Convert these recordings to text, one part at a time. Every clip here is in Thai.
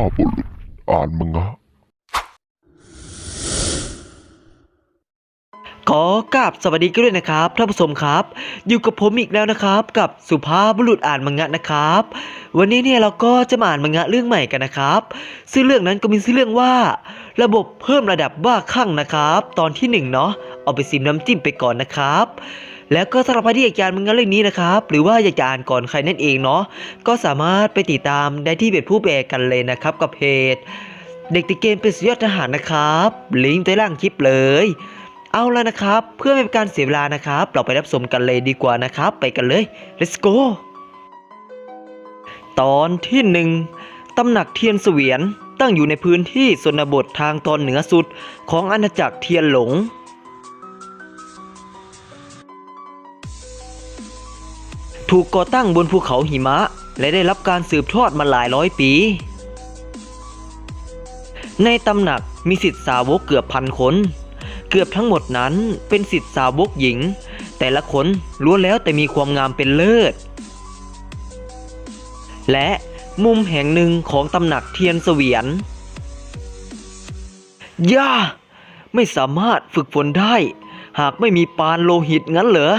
าพบุรุษอ่านมังะขอกราบสวัสดีกันด้วยนะครับท่านผู้ชมครับ อยู่กับผมอีกแล้วนะครับ กับสุภาพบุรุษอ่านมังงะนะครับ วันนี้เนี่ยเราก็จะมาอ่านมังงะเรื่องใหม่กันนะครับซึ่งเรื่องนั้นก็มีชื่อเรื่องว่า ระบบเพิ่มระดับบ้าคลั่งนะครับ ตอนที่หนึ่งเนาะเอาไปซิมน้ำจิ้มไปก่อนนะครับ แล้วก็สำหรับใครที่อยากจะอ่านมังงะเรื่องนี้นะครับ หรือว่าอยากจะอ่านก่อนใครนั่นเองเนาะ ก็สามารถไปติดตามได้ที่เพจผู้แปลกันเลยนะครับกับเพจ เด็กติดเกมเป็นสุดยอดทหารนะครับ ลิงก์ใต้ล่างคลิปเลย เอาแล้วนะครับ เพื่อไม่เป็นการเสียเวลานะครับ เราไปรับชมกันเลยดีกว่านะครับ ไปกันเลย let's go ตอนที่หนึ่งตำหนักเทียนเสวียนตั้งอยู่ในพื้นที่ชนบททางตอนเหนือสุดของอาณาจักรเทียนหลง ถูกก่อตั้งบนภูเขาหิมะ และได้รับการสืบทอดมาหลายร้อยปี ในตำหนักมีสิทธิสาวกเกือบพันคน เกือบทั้งหมดนั้นเป็นสิทธิสาวกหญิง แต่ละคนล้วนแล้วแต่มีความงามเป็นเลิศ และมุมแห่งหนึ่งของตำหนักเทียนเสวียนย่าไม่สามารถฝึกฝนได้ หากไม่มีปานโลหิตงั้นเหรอ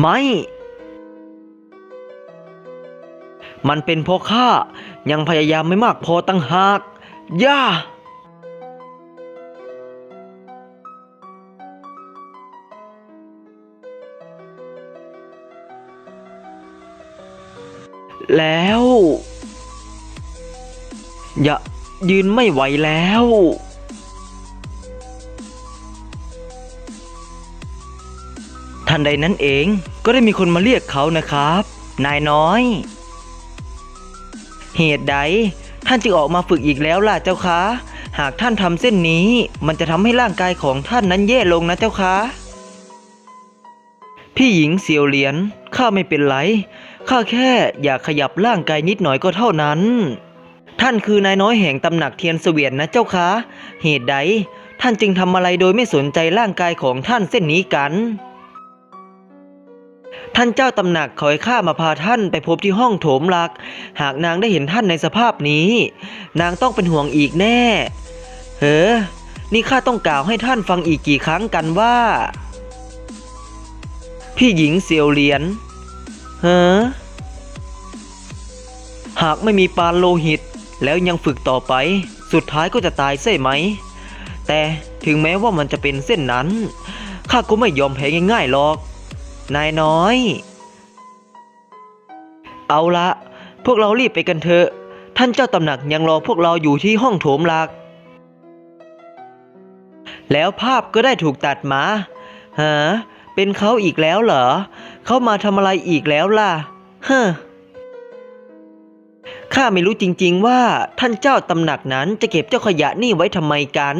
ไม่ มันเป็นเพราะข้ายังพยายามไม่มากพอตั้งหาก ย่า แล้ว อย่ายืนไม่ไหวแล้ว นใดนั้นเอง ก็ได้มีคนมาเรียกเขานะครับ นายน้อย เหตุใดท่านจึงออกมาฝึกอีกแล้วล่ะเจ้าคะ หากท่านทำเส้นนี้ มันจะทำให้ร่างกายของท่านนั้นแย่ลงนะเจ้าคะ พี่หญิงเสียวเหรียญข้าไม่เป็นไร ข้าแค่อยากขยับร่างกายนิดหน่อยก็เท่านั้น ท่านคือนายน้อยแห่งตำหนักเทียนเสวียนนะเจ้าคะ เหตุใด ท่านจึงทำอะไรโดยไม่สนใจร่างกายของท่านเส้นนี้กัน ท่านเจ้าตำหนักขอให้ข้ามาพาท่านไปพบที่ห้องโถมลัก หากนางได้เห็นท่านในสภาพนี้ นางต้องเป็นห่วงอีกแน่ เฮ้อ นี่ข้าต้องกล่าวให้ท่านฟังอีกกี่ครั้งกันว่า พี่หญิงเสียวเหรียญ เฮ้อ หากไม่มีปานโลหิต แล้วยังฝึกต่อไป สุดท้ายก็จะตายใช่ไหม แต่ถึงแม้ว่ามันจะเป็นเส้นนั้น ข้าก็ไม่ยอมแพ้ง่ายๆหรอก นายน้อย เอาละ พวกเรารีบไปกันเถอะ ท่านเจ้าตำหนักยังรอพวกเราอยู่ที่ห้องโถมหลัก แล้วภาพก็ได้ถูกตัดมาฮะเป็นเขาอีกแล้วเหรอ เขามาทำอะไรอีกแล้วล่ะเฮ้อข้าไม่รู้จริงๆว่าท่านเจ้าตำหนักนั้นจะเก็บเจ้าขยะนี่ไว้ทำไมกัน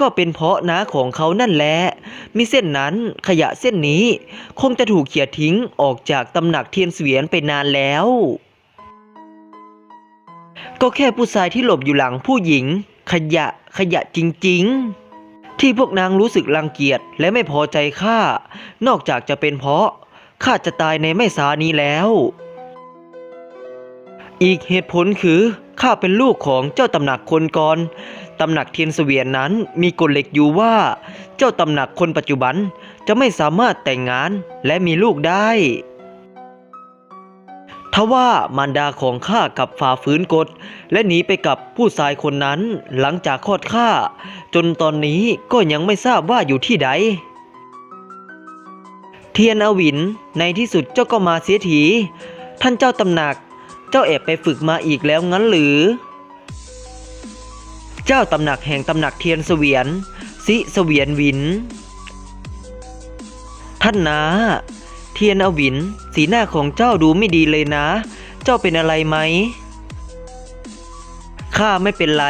ก็เป็นเพราะน้าของเขานั่นแหละ มิเส้นนั้นขยะเส้นนี้ คงจะถูกเขี่ยทิ้งออกจากตำหนักเทียนเสวียนไปนานแล้ว ก็แค่ผู้ชายที่หลบอยู่หลังผู้หญิง ขยะขยะจริง ๆที่พวกนางรู้สึกรังเกียจและไม่พอใจข้า นอกจากจะเป็นเพราะข้าจะตายในไม่ช้านี้แล้ว อีกเหตุผลคือข้าเป็นลูกของเจ้าตำหนักคนก่อน ตำหนักเทียนเสวียนนั้นมีกฎเหล็กอยู่ว่า เจ้าตำหนักคนปัจจุบันจะไม่สามารถแต่งงานและมีลูกได้ทว่ามารดาของข้ากับฝ่าฝืนกฎ และหนีไปกับผู้ชายคนนั้นหลังจากคลอดข้าจนตอนนี้ก็ยังไม่ทราบว่าอยู่ที่ใด เทียนอวินในที่สุดเจ้าก็มาเสียที ท่านเจ้าตำหนัก เจ้าแอบไปฝึกมาอีกแล้วงั้นหรือ เจ้าตำหนักแห่งตำหนักเทียนเสวียนสิเสวียนวิน ท่านนะเทียนอวิน สีหน้าของเจ้าดูไม่ดีเลยนะ เจ้าเป็นอะไรไหม ข้าไม่เป็นไร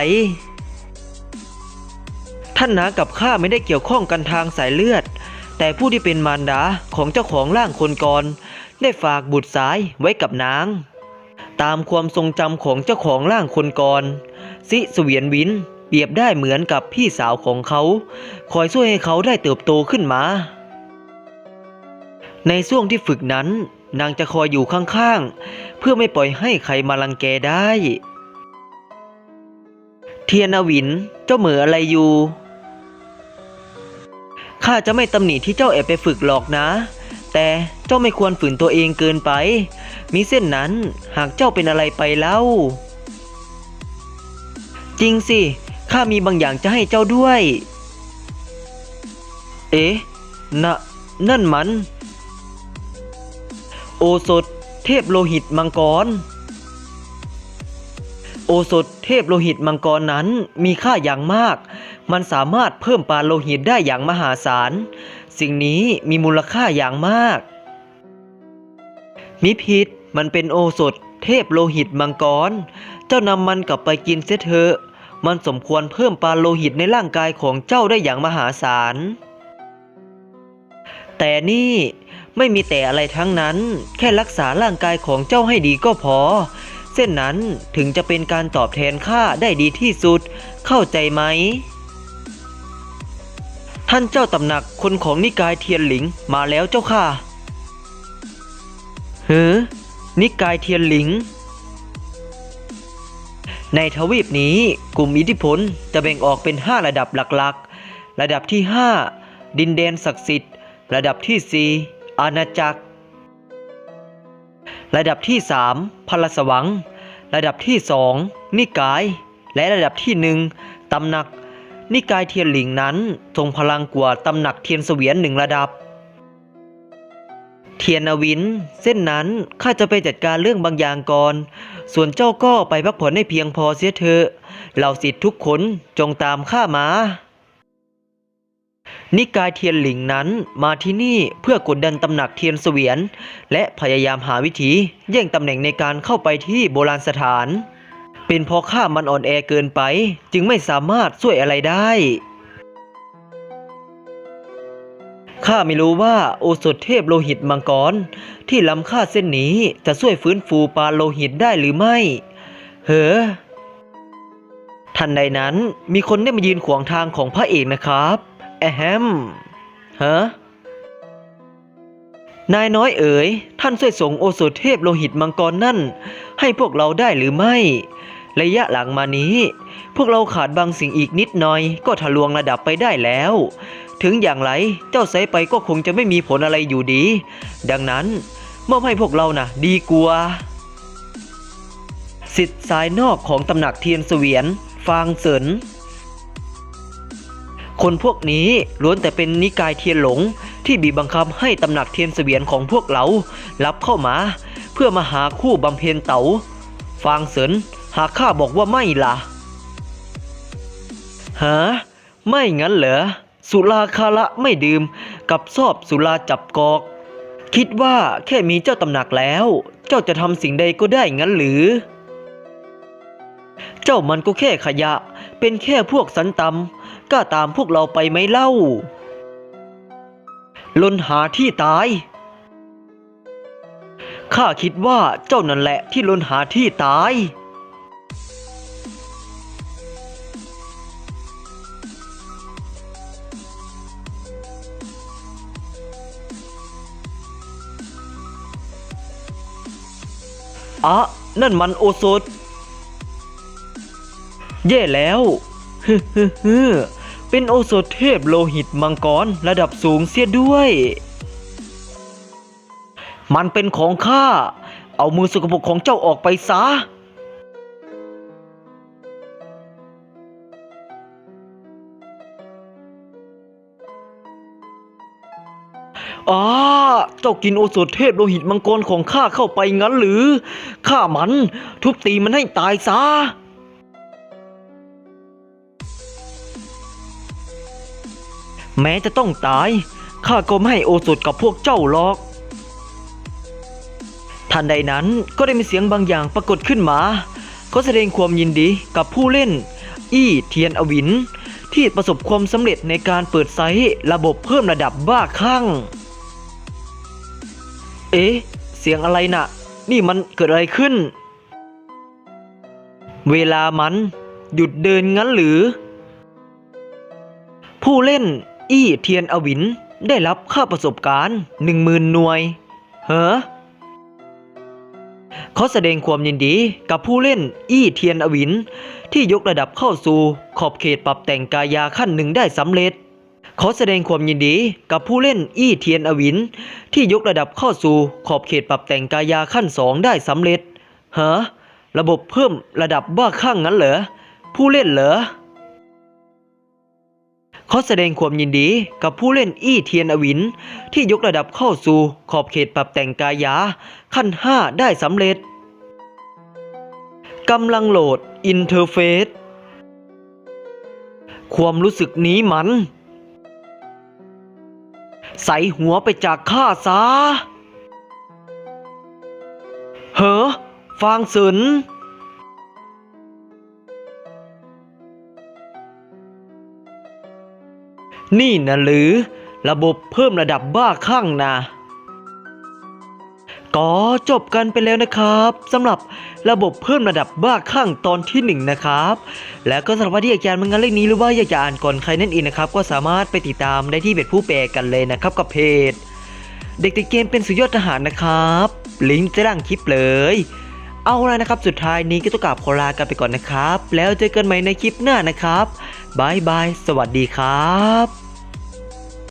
ท่านนากับข้าไม่ได้เกี่ยวข้องกันทางสายเลือด แต่ผู้ที่เป็นมารดาของเจ้าของร่างคนก่อน ได้ฝากบุตรสายไว้กับนาง ตามความทรงจำของเจ้าของร่างคนก่อน สิสเวียนวิน เปรียบได้เหมือนกับพี่สาวของเขา คอยช่วยให้เขาได้เติบโตขึ้นมา ในช่วงที่ฝึกนั้น นางจะคอยอยู่ข้างๆ เพื่อไม่ปล่อยให้ใครมาลังแกได้ เทียนวิน เจ้าเหมืออะไรอยู่ ข้าจะไม่ตำหนิที่เจ้าแอบไปฝึกหรอกนะแต่เจ้าไม่ควรฝืนตัวเองเกินไป มิเส้นนั้นหากเจ้าเป็นอะไรไปเล่า จริงสิ ข้ามีบางอย่างจะให้เจ้าด้วย เอ๊ะนะนั่นมัน โอสถเทพโลหิตมังกร โอสถเทพโลหิตมังกรนั้นมีค่าอย่างมาก มันสามารถเพิ่มปานโลหิตได้อย่างมหาศาล สิ่งนี้มีมูลค่าอย่างมาก มิพิษมันเป็นโอสถเทพโลหิตมังกร เจ้านำมันกลับไปกินเสียเถอะ มันสมควรเพิ่มปานโลหิตในร่างกายของเจ้าได้อย่างมหาศาล แต่นี่ไม่มีแต่อะไรทั้งนั้น แค่รักษาร่างกายของเจ้าให้ดีก็พอ เส้นนั้นถึงจะเป็นการตอบแทนข้าได้ดีที่สุด เข้าใจไหม ท่านเจ้าตำหนักคนของนิกายเทียนหลิงมาแล้วเจ้าค่ะเฮ้นิกายเทียนหลิง ในทวีปนี้กลุ่มอิทธิพลจะแบ่งออกเป็น 5 ระดับหลักๆ ระดับที่ 5 ดินแดนศักดิ์สิทธิ์ ระดับที่ 4 อาณาจักร ระดับที่ 3พลสวัง ระดับที่ 2 นิกาย และระดับที่ 1ตำหนัก นิกายเทียนหลิงนั้นทรงพลังกว่าตำหนักเทียนเสวียนหนึ่งระดับ เทียนอวิน เส้นนั้นข้าจะไปจัดการเรื่องบางอย่างก่อน ส่วนเจ้าก็ไปพักผ่อนให้เพียงพอเสียเถอะเหล่าสิทธิ์ทุกคนจงตามข้ามา นิกายเทียนหลิงนั้นมาที่นี่เพื่อกดดันตำหนักเทียนเสวียน และพยายามหาวิธีแย่งตำแหน่งในการเข้าไปที่โบราณสถาน เป็นเพราะข้ามันอ่อนแอเกินไป จึงไม่สามารถช่วยอะไรได้ ข้าไม่รู้ว่าโอสถเทพโลหิตมังกร ที่ล้ำค่าเส้นนี้จะช่วยฟื้นฟูปานโลหิตได้หรือไม่เฮ้อทันใดนั้นมีคนได้มายืนขวางทางของพระเอกนะครับแอแฮมฮะนายน้อยเอ๋ย ท่านช่วยส่งโอสถเทพโลหิตมังกรนั่น ให้พวกเราได้หรือไม่ ระยะหลังมานี้ พวกเราขาดบางสิ่งอีกนิดหน่อย ก็ทะลวงระดับไปได้แล้ว ถึงอย่างไรเจ้าใส่ไปก็คงจะไม่มีผลอะไรอยู่ดี ดังนั้นมอบให้พวกเรานะ่ะ ดีกว่าสิทธิ์สายนอกของตำหนักเทียนเสวียน ฟางเสินคนพวกนี้ล้วนแต่เป็นนิกายเทียนหลง ที่บีบบังคับให้ตำหนักเทียนเสวียนของพวกเรารับเข้ามา เพื่อมาหาคู่บำเพ็ญเต๋าฟางเสินหากข้าบอกว่าไม่ล่ะฮะไม่งั้นเหรอ สุราคาระไม่ดื่มกับซอบสุราจับกอก คิดว่าแค่มีเจ้าตำหนักแล้ว เจ้าจะทำสิ่งใดก็ได้งั้นหรือ เจ้ามันก็แค่ขยะ เป็นแค่พวกสันตำกล้าตามพวกเราไปไหมเล่า ลนหาที่ตายข้าคิดว่าเจ้านั่นแหละที่ลนหาที่ตาย อะนั่นมันโอโซดแย่แล้วฮึฮึฮึเป็นโอโซดเทพโลหิตมังกรระดับสูงเสียด้วย มันเป็นของข้า เอามือสกปรกของเจ้าออกไปซะ อ้าเจ้ากินโอสถเทพโลหิตมังกรของข้าเข้าไปงั้นหรือ ข้ามัน ทุบตีมันให้ตายซะ แม้จะต้องตาย ข้าก็ไม่ให้โอสถกับพวกเจ้าหรอก ทันใดนั้นก็ได้มีเสียงบางอย่างปรากฏขึ้นมาก็แสดงความยินดีกับผู้เล่น อี้เทียนอวินที่ประสบความสำเร็จในการเปิดไซต์ระบบเพิ่มระดับบ้าคลั่ง เอ๊ะ เสียงอะไรน่ะ นี่มันเกิดอะไรขึ้น เวลามันหยุดเดินงั้นหรือ ผู้เล่น อี้เทียนอวินได้รับค่าประสบการณ์หนึ่งหมื่นหน่วย เฮ้อขอแสดงความยินดีกับผู้เล่น อี้เทียนอวิน ที่ยกระดับเข้าสู่ขอบเขตปรับแต่งกายาขั้นหนึ่งได้สำเร็จ ขอแสดงความยินดีกับผู้เล่นอี้เทียนอวิน ที่ยกระดับเข้าสู่ขอบเขตปรับแต่งกายาขั้นสองได้สำเร็จฮะระบบเพิ่มระดับบ้าคลั่งงั้นเหรอ ผู้เล่นเหรอขอแสดงความยินดีกับผู้เล่นอี้เทียนอวิน ที่ยกระดับเข้าสู่ขอบเขตปรับแต่งกายา ขั้น 5 ได้สำเร็จกำลังโหลดอินเทอร์เฟซความรู้สึกนี้มัน ใส่หัวไปจากข้าซะเฮ้อฟางเสินนี่นะหรือ ระบบเพิ่มระดับบ้าข้างนะ ก็จบกันไปแล้วนะครับสำหรับระบบเพิ่มระดับบ้าคลั่งตอนที่หนึ่งนะครับ แล้วก็สำหรับที่อยากจะอ่านมังงะเรื่องนี้หรือว่าอยากจะอ่านก่อนใครนั่นเองนะครับ ก็สามารถไปติดตามได้ที่เพจผู้แปลกันเลยนะครับกับเพจ เด็กติดเกมเป็นสุดยอดทหารนะครับ ลิงก์ใต้ล่างคลิปเลย เอาละนะครับ สุดท้ายนี้ก็ต้องกราบขอลากันไปก่อนนะครับ แล้วเจอกันใหม่ในคลิปหน้านะครับบายบายสวัสดีครับ